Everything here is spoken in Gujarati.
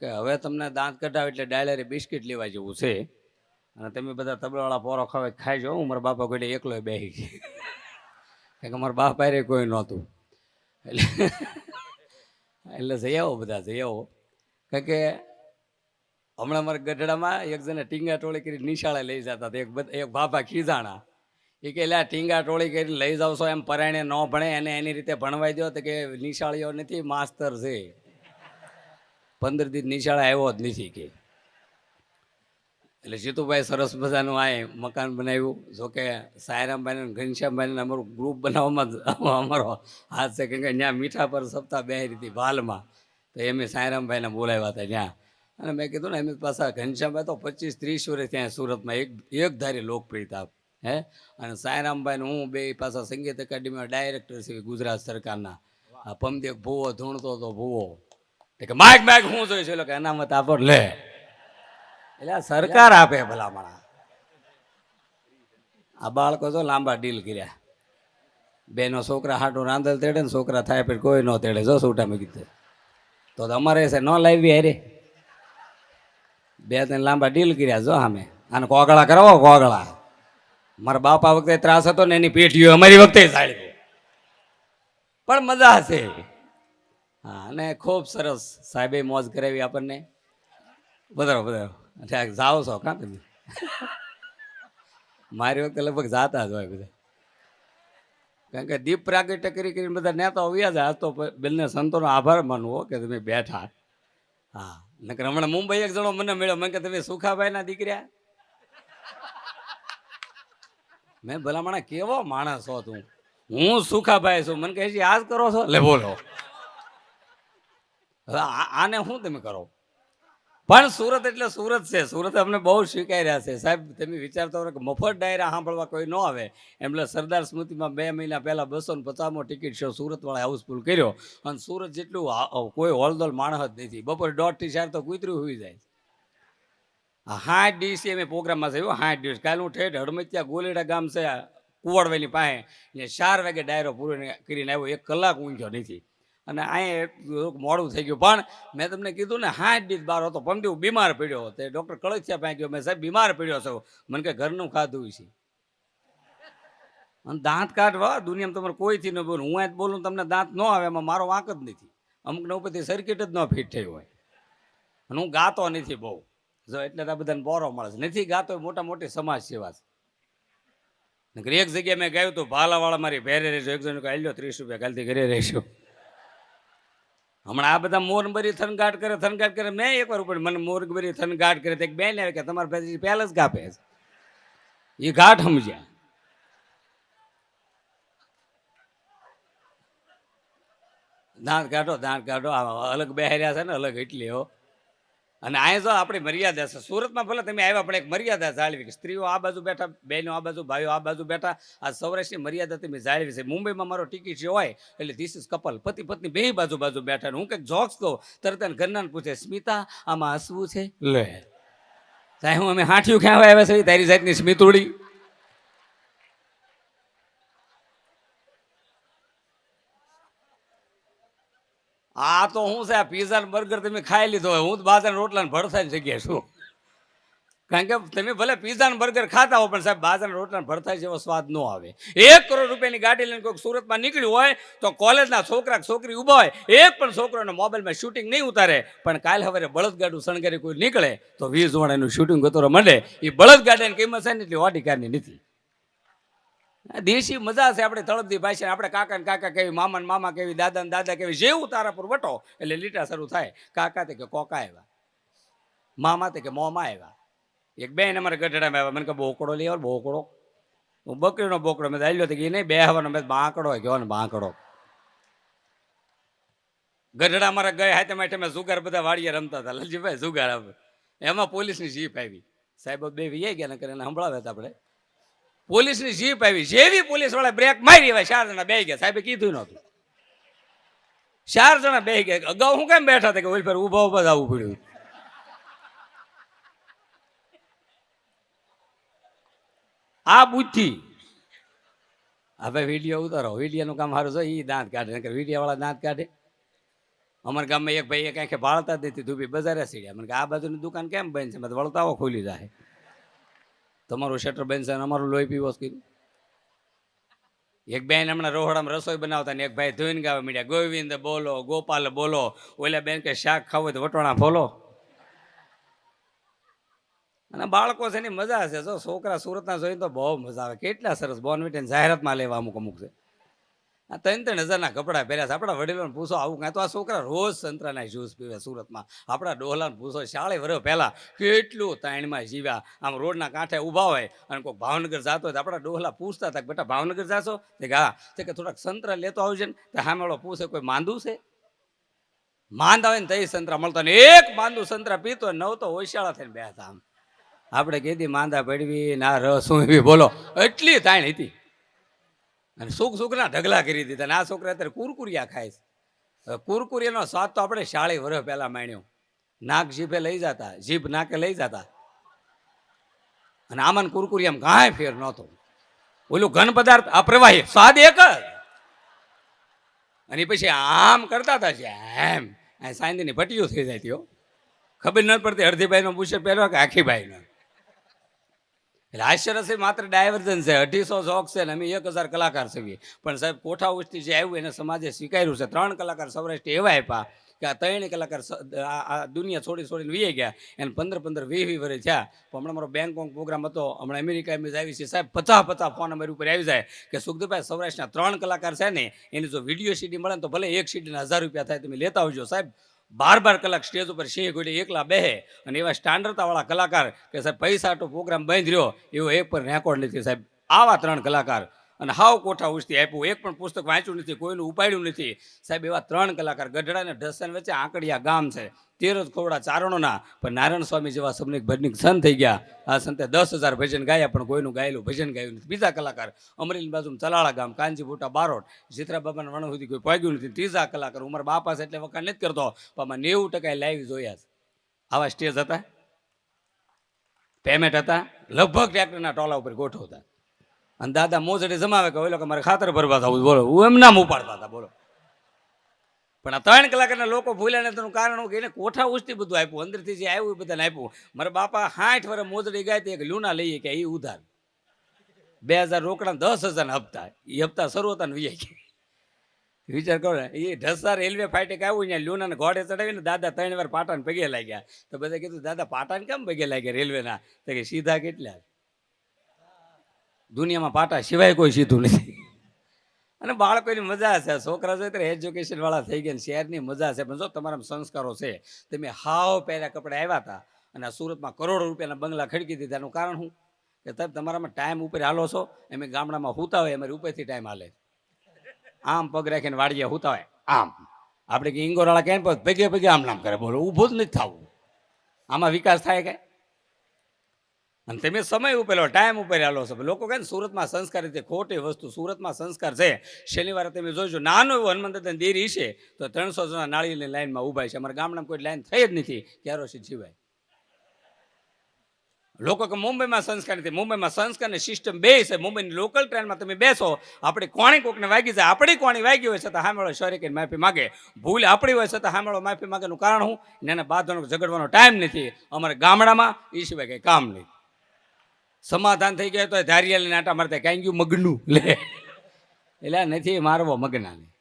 કે હવે તમને દાંત કઢાવ એટલે ડાયલેરી બિસ્કિટ લેવા જેવું છે. અને તમે બધા તબલાવાળા પોરો ખાવે ખાઈ જાઓ મારા બાપા કોઈ એકલો બેસી કારણ કે મારા બાપ હારે કોઈ નહોતું. એટલે એટલે જઈ આવો બધા જઈ આવો કારણ કે હમણાં મારા ગઢડામાં એક જણે ટીંગા ટોળી કરી નિશાળે લઈ જતા એક એક બાપા ખીજાણા. એ કે એટલે ટીંગા ટોળી કરીને લઈ જાવ છો એમ પરાયણે ન ભણે, એને એની રીતે ભણવાઈ દો તો કે નિશાળીઓ નથી, માસ્તર છે. પંદર દિવસ નિશાળા આવ્યો જ નથી કે. એટલે જીતુભાઈ સરસ મજાનું આ મકાન બનાવ્યું. જોકે સાયરામભાઈને ઘનશ્યામભાઈને અમારું ગ્રુપ બનાવવામાં અમારો હાથ છે. કેમ કે ત્યાં મીઠા પર સપ્તાહ બે હતી ભાલમાં તો એમે સાયરામભાઈને બોલાવ્યા હતા ત્યાં. અને મેં કીધું ને એમની પાછા ઘનશ્યામભાઈ તો પચીસ ત્રીસ વર્ષ ત્યાં સુરતમાં એક એક ધારી લોકપ્રિયતા હે? અને સાયરામભાઈને હું બે પાછા સંગીત એકેડમીમાં ડાયરેક્ટર છે ગુજરાત સરકારના. પમદેવ ભૂવો ધૂણતો હતો ભૂવો. કે માઇક માઇક, હું જોઈ છું કે અનામત આપો લે. એટલે સરકાર આપે ભલામણા આ બાળકો તો લાંબા ડીલ કર્યા. બેનો છોકરા હાટું રાંધલ તેડે ને છોકરા થાય પછી કોઈ ન તેડે. જો સૂટા મેં કીધું? તો અમારે છે ન લાવી હારે. બે ત્રણ લાંબા ડીલ કર્યા જો અમે આને કોગળા કરાવો, કોગળા. મારા બાપા વખતે ત્રાસ હતો ને એની પેટીઓ અમારી વખતે સાળી પણ મજા છે. હા, અને ખૂબ સરસ સાહેબે મોજ કરાવી આપણને. વધારો વધારો જાઓ છો, કાં તમે? મારી વખતે લગભગ જાતા જ હોય બધા. કારણ કે દીપ પ્રાગટ્ય કરી કરીને બધા નેતા આવ્યા જાય. આજ તો બંને સંતોનો આભાર માનવો કે તમે બેઠા. હા, નકર હમણાં મુંબઈ એક જણો મને મળ્યો. મને કે તમે સુખાભાઈના દીકરા? મેં ભલામણા કેવો માણસ છો તું? હું સુખાભાઈ છું. મને કહે છે, આજ કરો છો? લે, બોલો. હવે આને શું તમે કરો? પણ સુરત એટલે સુરત છે. સુરત અમને બહુ સ્વીકાર્યા છે. સાહેબ, તમે વિચારતા હોય કે મફત ડાયરા સાંભળવા કોઈ ન આવે એટલે સરદાર સ્મૃતિમાં બે મહિના પહેલાં બસો ને પચાસમો ટિકિટ શો સુરતવાળા હાઉસફુલ કર્યો. અને સુરત જેટલું કોઈ હોલદોલ માણસ જ નથી. બપોર દોઢથી ચાર તો કૂતરું હોઈ જાય. આ ડીસી અમે પ્રોગ્રામમાં થયું હાઠ દિવસ. કાલે હું ઠેઠ હડમતિયા ગોલેડા ગામ છે કુવાડવાની પાસે. ચાર વાગે ડાયરો પૂરો કરીને આવ્યો. એક કલાક ઊંઘ્યો નથી. અને અહીંયા મોડું થઈ ગયું. પણ મેં તમને કીધું ને હાથ દિવસ બાર હતો પમદી બીમાર પડ્યો તે ડૉક્ટર કળથિયા પાસે ગયો. મેં સાહેબ બીમાર પડ્યો છો. મને કે ઘરનું ખાધું છે. અને દાંત કાઢવા, દુનિયામાં તમારે કોઈથી ન બોલું હું જ બોલું, તમને દાંત ન આવે, એમાં મારો વાંક જ નથી. અમુકને ઉપરથી સર્કિટ જ ન ફિટ થઈ હોય. અને હું ગાતો નથી બહુ. જો એટલે આ બધાને બોરો મળે છે. નથી ગાતો મોટા મોટી સમાજ સેવા છે. એક જગ્યાએ મેં ગાયું તો ભાલાવાળા મારી ભેરે રહેજો. એક જણ કહે લ્યો ત્રીસ રૂપિયા, કાલથી ઘરે રહીશું હમણાં આ બધા મોરબરી થનગાટ કરે થનગાટ કરે. મેં એકવાર ઉપર મને મોરબરી થનગાટ કરે તો એક બેન આવે કે તમારા પછી પહેલા જ કાપે છે. એ ઘાટ સમજ્યા દાંત કાઢો દાંત કાઢો. અલગ બેહર્યા છે ને, અલગ એટલે હો. અને આ જો આપણી મર્યાદા છે. સુરતમાં ભલે તમે આવ્યા, પણ એક મર્યાદા જાળવી કે સ્ત્રીઓ આ બાજુ બેઠા, બહેનો આ બાજુ, ભાઈઓ આ બાજુ બેઠા, આ સૌરાષ્ટ્રની મર્યાદા તમે જાળવી છે. મુંબઈમાં મારો ટિકિટ જે હોય, એટલે ધીસ ઇઝ કપલ પતિ પત્ની બે બાજુ બાજુ બેઠા હું કંઈક જોક્સ કહું, તરત એને ઘરના પૂછે, સ્મિતા, આમાં હસવું છે? લે. સાહેબ, અમે હાંઠિયું ક્યાં આવ્યા છે? તારી જાતની સ્મિતુડી. આ તો હું આ પીઝા ને બર્ગર તમે ખાઈ લીધો હોય, હું તો બાજરા રોટલા ને ભરથા જગ્યાએ છું. કારણ કે તમે ભલે પીઝા ને બર્ગર ખાતા હો, પણ સાહેબ બાજરા રોટલા ને ભરથા જેવો સ્વાદ ન આવે. એક કરોડ રૂપિયાની ગાડી લઈને કોઈક સુરતમાં નીકળ્યું હોય, તો કોલેજના છોકરા છોકરી ઊભા હોય, એક પણ છોકરોને મોબાઈલમાં શૂટિંગ નહીં ઉતારે, પણ કાલ હવે બળદગાડું શણગારી કોઈ નીકળે, તો વીસ જોડાનું શૂટિંગ ગતોરો મળે એ બળદગાડાની કિંમત છે ને, એટલી વાટીકારની નથી. આ દેશી મજા છે આપણે તળપદી ભાષા. આપણે કાકા ને કાકા કેવી, મામા ને મામા કેવી, દાદા ને દાદા કેવી, જેવું તારા પર વટો. એટલે લીટા શરૂ થાય. કાકા તે કે કોકા આવ્યા. મામા તે કે મોમા આવ્યા. એક બેન અમારે ગઢડામાં આવ્યા. મને કે બોકડો લઈ આવ્યો બોકડો હું બકરીનો બોકડો મેં દાલ્યો તો કે નહીં બે હવાનો મેં બાંકડો ગયો ને બાંકડો. ગઢડા મારા ગયા હાથે માટે મેં જુગાર બધા વાડીએ રમતા હતા. લલજીભાઈ જુગાર આવે એમાં પોલીસની જીપ આવી. સાહેબ બે વી ગયા ને કરીને સંભળાવ્યા હતા આપણે. પોલીસની જીપ આવી. જેવી પોલીસવાળા બ્રેક મારી હોય ચાર જણા બે ગયા. સાહેબે કીધું નહોતું. ચાર જણા બે ગયા. અગાઉ હું કેમ બેઠા હતા કે ઓલી ફેર ઊભા ઊભા આવવું પડ્યું? આ બુદ્ધિ. હવે વીડિયો ઉતારો. વિડીયોનું કામ સારું છે. એ દાંત કાઢે. નકર વીડિયો વાળા દાંત કાઢે. અમારા ગામમાં એક ભાઈ એક આંખે ભાળતા જ નથી. બજારે સીડ્યા. મને આ બાજુની દુકાન કેમ બંધ છે? મેં વળતાઓ ખોલી જાય તમારું શટર બેન છે અમારું લોહી પીવો કીધું. એક બેન હમણાં રોહડામાં રસોઈ બનાવતા ને એક ભાઈ ધોઈને ગાવા મીડ્યા. ગોવિંદ બોલો, ગોપાલ બોલો, ઓલા બેન કે શાક ખાવું તો વટવાણા ફોલો. અને બાળકો છે એની મજા છે. જો છોકરા સુરતના જોઈને તો બહુ મજા આવે. કેટલા સરસ. બોર્નવિટેન જાહેરાતમાં લેવા અમુક અમુક છે. આ ત્રણ ત્રણ હજારના કપડાં પહેર્યા છે. આપણા વડીલોને પૂછો, આવું કાંઈ? તો આ છોકરા રોજ સંતરાના જ્યુસ પીવે સુરતમાં. આપણા ડોહલાને પૂછો, શાળે વર્ષ પહેલાં કેટલું તાણમાં જીવ્યા? આમ રોડના કાંઠે ઊભા હોય અને કોઈ ભાવનગર જતો હોય તો આપણા ડોહલા પૂછતા હતા કે, બેટા, ભાવનગર જાશો? તે કે, હા. તે કે, થોડાક સંતરા લેતો આવજે ને. તે હામેળો પૂછે, કોઈ માંદું છે? માંદા હોય ને તઈ સંતરા મળતા ને એક માંદું સંતરા પીતો નવ તો હોશિયાળા થઈને બેઠા આમ. આપણે કીધી, માંદા પડવી, ના રસ હું એવી બોલો, એટલી તાણ હતી. અને સુખ સુખના ઢગલા કરી દીધા અને આ છોકરા અત્યારે કુરકુરિયા ખાય છે. કુરકુરિયાનો સ્વાદ તો આપણે શાળે વર્ષ પહેલા માણ્યો. નાક જીભે લઈ જતા જીભ નાકે લઈ જતા. અને આમાં કુરકુરિયામાં કાંઈ ફેર નહોતો. ઓલું ઘન પદાર્થ અપ્રવાહી સ્વાદ એક જ. અને પછી આમ કરતા હતા છે, એમ. સાંજની ભટીઓ થઈ જાય ખબર ન પડતી અડધી ભાઈનો પૂછે પહેલો કે આખી બાઈનો એટલે હાસ્યરસી માત્ર ડાયવર્જન છે. અઢીસો શોખ છે ને અમે એક હજાર કલાકાર છીએ. પણ સાહેબ કોઠા ઉષ્ટી જે આવ્યું એને સમાજે સ્વીકાર્યું છે. ત્રણ કલાકાર સૌરાષ્ટ્ર એવા આપ્યા કે આ ત્રણ કલાકાર આ દુનિયા છોડી છોડીને વીએ ગયા. એને પંદર પંદર વીસ વી વરે થયા. પણ હમણાં મારો બેંગકોંગ પ્રોગ્રામ હતો. હમણાં અમેરિકા એમ આવી છે. સાહેબ, પચાસ પચાસ ફોન અમારી ઉપર આવી જાય કે સુખદેવભાઈ, સૌરાષ્ટ્રના ત્રણ કલાકાર છે ને, એની જો વીડિયો સીડી મળે ને તો ભલે એક સીડીના હજાર રૂપિયા થાય, તમે લેતા આવજો સાહેબ. બાર બાર કલાક સ્ટેજ ઉપર સિંહ ગોડી એકલા બેહે અને એવા સ્ટાન્ડર્ડતાવાળા કલાકાર કે સાહેબ પૈસા તો પ્રોગ્રામ બંધ રહ્યો, એવો એક પણ રેકોર્ડ નથી સાહેબ. આવા ત્રણ કલાકાર અને હાવ કોઠા ઉછતી આપ્યું. એક પણ પુસ્તક વાંચ્યું નથી, કોઈનું ઉપાડ્યું નથી. સાહેબ, એવા ત્રણ કલાકાર ગઢડા અને ઢસન વચ્ચે આંકડિયા ગામ છે. તેર જ ખોવડા ચારણોના, પણ નારાયણ સ્વામી જેવા સબનિક ભજનિક સંત થઈ ગયા. આ સંતે દસ હજાર ભજન ગાયા, પણ કોઈનું ગાયેલું ભજન ગાયું નથી. બીજા કલાકાર અમરેલી બાજુ ચલાળા ગામ કાંજી બુટા બારોટ, જીતરા બાબાના વણ સુધી કોઈ પહોંચ્યું નથી. ત્રીજા કલાકાર, ઉમર બાપા એટલે વખાણ નથી કરતો, પણ નેવું ટકા લાઈવ જોયા છે. આવા સ્ટેજ હતા? પેમેન્ટ હતા? લગભગ ટ્રેક્ટરના ટોલા ઉપર ગોઠવતા. અને દાદા મોજડે જમાવે કે ઓલો કે મારે ખાતર ભરવા થવું બોલો, હું એમ નામ ઉપાડતા હતા, બોલો. પણ આ ત્રણ કલાકના લોકો ભૂલ્યા નથી, એનું કારણ કે એને કોઠા ઉચથી બધું આપ્યું. અંદરથી જે આવ્યું બધાને આપ્યું. મારા બાપા સાઠ વર્ષ મોજડી ગાય તે એક લૂના લઈએ કે એ ઉધાર. બે હજાર રોકડા દસ હજારના હપ્તા. એ હપ્તા શરૂ હતા ને ગયા. વિચાર કરો ને એ ઢસા રેલવે ફાટે આવ્યું ને લુનાને ઘોડે ચડાવીને દાદા ત્રણ વાર પાટાને પગે લાગ્યા. તો બધા કીધું, દાદા, પાટાને કેમ પગે લાગ્યા રેલવેના? તો કે, સીધા કેટલા? દુનિયામાં પાટા સિવાય કોઈ સીધું નથી. અને બાળકોની મજા છે. છોકરા છે ત્યારે એજ્યુકેશન વાળા થઈ ગયા શહેરની મજા છે. પણ જો તમારા સંસ્કારો છે તમે હાવ પહેર્યા કપડા આવ્યા હતા અને સુરતમાં કરોડો રૂપિયાના બંગલા ખડકી દીધા. એનું કારણ શું? કે તમે તમારામાં ટાઈમ ઉપર હાલો છો, એમ ગામડામાં હુતા હોય અમારી ઉપરથી ટાઈમ હાલે. આમ પગ રાખીને વાડીએ હુતા હોય આમ. આપણે કે ઇંગોરાળા કેમ પગ ભેગે આમ નામ કરે. બોલો, ઊભું જ નથી થવું. આમાં વિકાસ થાય કે? અને તમે સમય ઉપેલો ટાઈમ ઉપર હાલો છો લોકો કહે ને સુરતમાં સંસ્કાર રીતે ખોટી વસ્તુ સુરતમાં સંસ્કાર છે. શનિવારે તમે જોજો, નાનો એવો દાદાની દેરી છે, તો ત્રણસો જણા નાળીની લાઈનમાં ઊભા છે. અમારા ગામડામાં કોઈ લાઈન થઈ જ નથી. ક્યારો છે જીવાય? લોકો કે મુંબઈમાં સંસ્કાર નથી. મુંબઈમાં સંસ્કારની સિસ્ટમ બે છે. મુંબઈની લોકલ ટ્રેનમાં તમે બેસો, આપણે કોણી કોકને વાગી જાય? આપણી કોણી વાગી હોય છતાં સામેળો શોરી કરીને માફી માગે. ભૂલ આપણી હોય છતાં સામેળો માફી માગેનું કારણ હું એને બાંધવાનો, ઝઘડવાનો ટાઈમ નથી. અમારે ગામડામાં એ સિવાય કંઈ કામ નહીં. સમાધાન થઈ ગયા તો ધારિયાલી નાટા મારતા કાંઈ ગયું મગનું? લે. એટલે નથી મારવો મગનાને